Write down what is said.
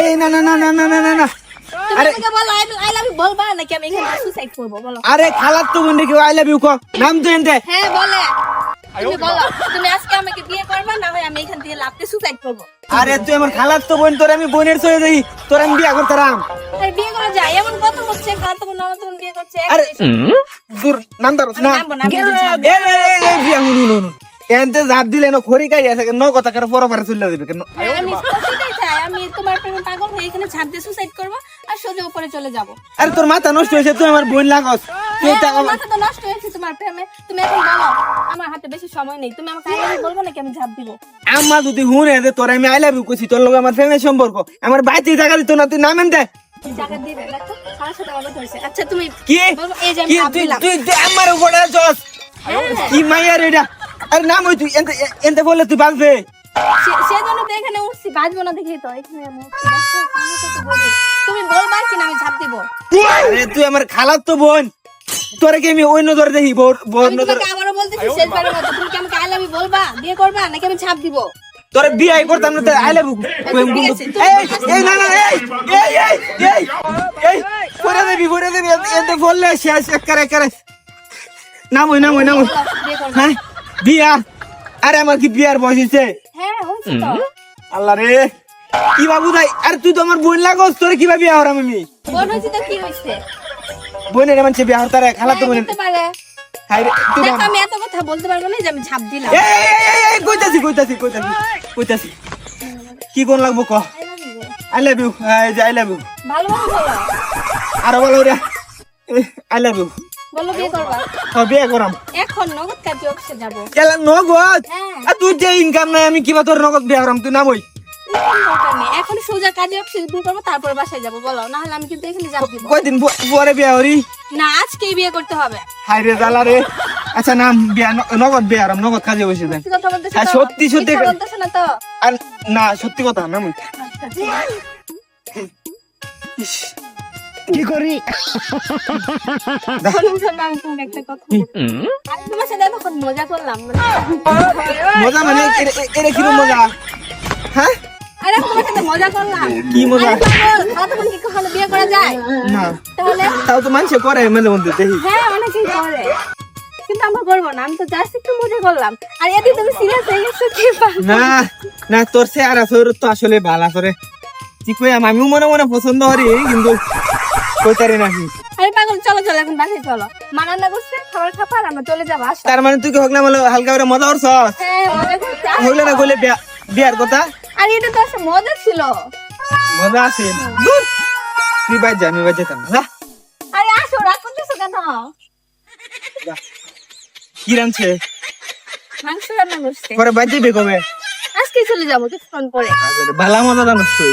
এই না না না না না না না আমি সুসাইড আরে তো মনে কেউ আই লাভ ইউ নাম তো এনতে। হ্যাঁ বলে। আরে তুই আমার খালাত তো বোন তোর আমি বোনের তোর আমি বিয়ে করতাম। কত করছে আরে নাম এনতে জাপ দিলে না খড়ি কাই আছে ন কথা করে পর পরে চলে দিবে কেন আমি আমি তোমার প্রেমে পাগল হয়ে এখানে ছাদ দিয়ে সুসাইড করব আর সোজা উপরে চলে যাব। আরে তোর মাথা নষ্ট হয়েছে তুই আমার বোন লাগস। তুই আমার মাথা তো নষ্ট হয়েছে তোমার প্রেমে। তুমি এখন বলো আমার হাতে বেশি সময় নেই তুমি আমাকে বলব নাকি আমি ঝাঁপ দিব? আম্মা যদি হুনে দে তোর আমি আই লাভ ইউ কইছি তোর লগে আমার প্রেমের সম্পর্ক। আমার বাইতে টাকা দিত না তুই নামেন দে। আচ্ছা তুমি কি? এই যে আমি কি তুই তুই আমার উপরে চস হ্যাঁ, কি মাইয়ার এটা? আরে নাম ওই তুই এনতে এনতে বলে তুই বাঁচবে। সে- সেজন্য তো এখানে উঠছি বাঁচবো না দেখি তো এখানে আমি আমি তুমি বলবা কিনা আমি ঝাঁপ দিব। আরে তুই আমার খালার তো বোন। তোরে কি আমি অন্য ধরে দেখি বোর বোর আমি নজর তোমাকে আবারও বলতেছি শেষবারের মতো। তুমি কি আমাকে আই লাভ ইউ বলবা? বিয়ে করবা? নাকি আমি ঝাঁপ দিব? তোরে বিয়ে করতাম না আই লাভ ইউ ঠিক আছে, তুই- এই এই না না এই এই এই এই এই করে দেবি করে দেবি। এনতে বললে শেষ করে করে নাম ওই নাম ওই নাম ওই। হ্যাঁ? বিয়া? আরে আমার কি বিয়ার বয়স হয়েছে? হ্যাঁ আল্লাহ রে। কি বাবু তাই আরে তুই তো আমার বোন লাগোস তোর কীভাবে বিয়া হরাম আমি? কি হয়েছে? বোনের মানুষে বিয়া হতারে খালা তো হ্যাঁ, বোনের। আমি এত কথা বলতে পারব না যে আমি ঝাঁপ দিলাম। এই এই, এই, এই, এই, কইতাছি কইতাছি কইতাছি কইতাছি। কি কোন লাগবো ক? I love you I love you ভালোভাবে বলো। আরও বলো রে। আই লাভ ইউ বলো বিয়ে করবা? বিয়ে করাম। এখন নগদ কাজে অফিসে যাব। এলা নগদ? হ্যাঁ। আর তুই যে ইনকাম নাই আমি কিবা তোর নগদ বিয়া করাম তুই না বই? এখন সোজা কাজে অফিসে বিয়ে করব তারপর বাসায় যাব বলো। না হলে আমি কিন্তু এখানে যাব দিব কয়দিন পরে বিয়া হরি না আজকেই বিয়ে করতে হবে। হাই রে জ্বালা রে। আচ্ছা নাম বিয়া নগদ বিয়া করাম নগদ কাজে বসে দেন হ্যাঁ? সত্যি, সত্যি। না তো? আর না সত্যি কথা না ইস, কি করি? মজা করলাম মানে- মজা মানে কিরম মজা? হ্যাঁ? আরে তোমার সাথে মজা করলাম। কি মজা? আরে পাগল, খালাতো বোনকে কি কখনো বিয়ে করা যায়। না। তাহলে তাও তো মানুষে করে দেখি। হ্যাঁ অনেকেই করে। কিন্তু আমরা করব না আমি তো জাস্ট একটু মজা করলাম। আর এদিকে তুমি সিরিয়াস হয়ে গেছো কি না না তোর সে আর আসর তো আসলে ভালো আসরে ঠিক কই আমিও মনে মনে পছন্দ করি কিন্তু কইতারি নাকি? আরে পাগল চলো চলো এখন বাসায় চলো। করছে খাবার খাবার আমরা চলে যাব আসো। তার মানে তুই কি হোক না বলে হালকা করে মজা করছ? হ্যাঁ হইলে না কইলে বিয়ার কথা? আর এটা তো আসলে মজা ছিল। মজা আছে। দূর। তুই বাজ আমি বাজ যেতাম না। আরে আসো রাগ করতেছো কেন। কি রানছে মাংস রান্না করছে। পরে বাজ আজকে চলে যাব কিছুক্ষণ পরে। ভালো মজা জানোস তুই।